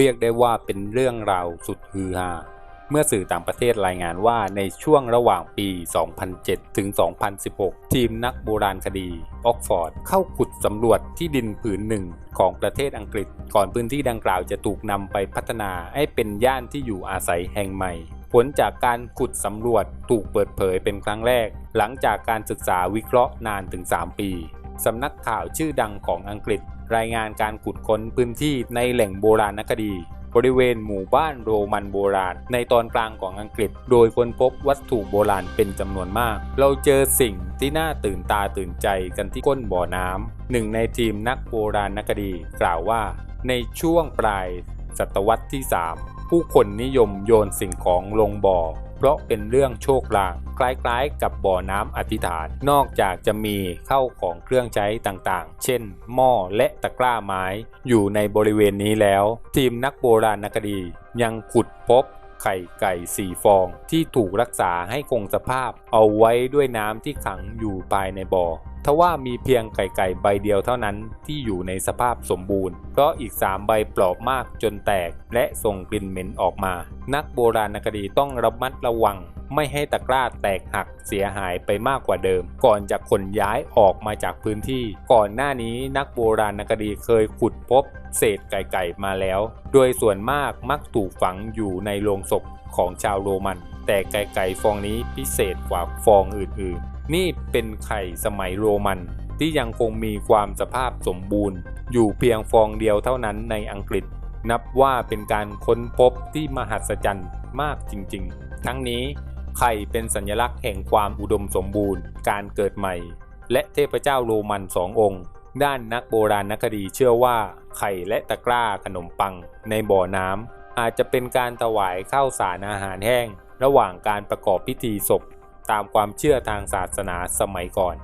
เรียกได้ว่าเป็นเรื่องราวสุดฮือฮาเมื่อสื่อต่างประเทศรายงานว่าในช่วงระหว่างปี 2007 ถึง 2016 ทีมนักโบราณคดีออกฟอร์ดเข้าขุดสำรวจที่ดินผืนหนึ่งของประเทศอังกฤษ ก่อนพื้นที่ดังกล่าวจะถูกนำไปพัฒนาให้เป็นย่านที่อยู่อาศัยแห่งใหม่ ผลจากการขุดสำรวจถูกเปิดเผยเป็นครั้งแรก หลังจากการศึกษาวิเคราะห์นานถึง 3 ปี สำนักข่าวชื่อดังของอังกฤษ รายงานการขุดค้นพื้นที่ในแหล่งโบราณคดี บริเวณหมู่บ้านโรมันโบราณ ในตอนกลางของอังกฤษ โดยค้นพบวัตถุโบราณเป็นจำนวนมาก เราเจอสิ่งที่น่าตื่นตาตื่นใจกันที่ก้นบ่อน้ำหนึ่งในทีมนักโบราณคดี กล่าวว่า ในช่วงปลายศตวรรษที่ 3 ผู้คนนิยมโยนสิ่งของลงบ่อ เพราะเป็นเรื่องโชคลาง คล้ายๆ กับบ่อน้ำอธิษฐาน นอกจากจะมีเข้าของเครื่องใช้ต่างๆ เช่น หม้อและตะกร้าไม้ อยู่ในบริเวณนี้แล้ว ทีมนักโบราณคดี ยังขุดพบไข่ไก่สี่ฟองที่ถูกรักษาให้คงสภาพ เอาไว้ด้วยน้ำที่ขังอยู่ภายในบ่อทว่ามีเพียงไก่ไก่ใบเดียวเท่านั้นที่อยู่ในสภาพสมบูรณ์ เพราะอีก 3 ใบปลอบมากจนแตก และส่งกลิ่นเหม็นออกมา นักโบราณคดีต้องระมัดระวัง ไม่ให้ตะกร้าแตกหักเสียหายไปมากกว่าเดิม ก่อนจะขนย้ายออกมาจากพื้นที่ ก่อนหน้านี้นักโบราณคดีเคยขุดพบ เศษไก่ไก่มาแล้ว โดยส่วนมากมักถูกฝังอยู่ในโลงศพของชาวโรมัน แต่ไก่ไก่ฟองนี้พิเศษกว่าฟองอื่นๆ นี่เป็นไข่สมัยโรมันที่ยังคงมีความสภาพสมบูรณ์ อยู่เพียงฟองเดียวเท่านั้นในอังกฤษ นับว่าเป็นการค้นพบที่มหัศจรรย์มากจริงๆ ทั้งนี้ไข่เป็นสัญลักษณ์แห่งความอุดมสมบูรณ์ การเกิดใหม่ และเทพเจ้าโรมันสององค์ ด้านนักโบราณนักคดีเชื่อว่าไข่และตะกร้าขนมปัง ในบ่อน้ำอาจจะเป็นการถวายข้าวสารอาหารแห้ง ระหว่างการประกอบพิธีศพ ตามความเชื่อทางศาสนาสมัยก่อน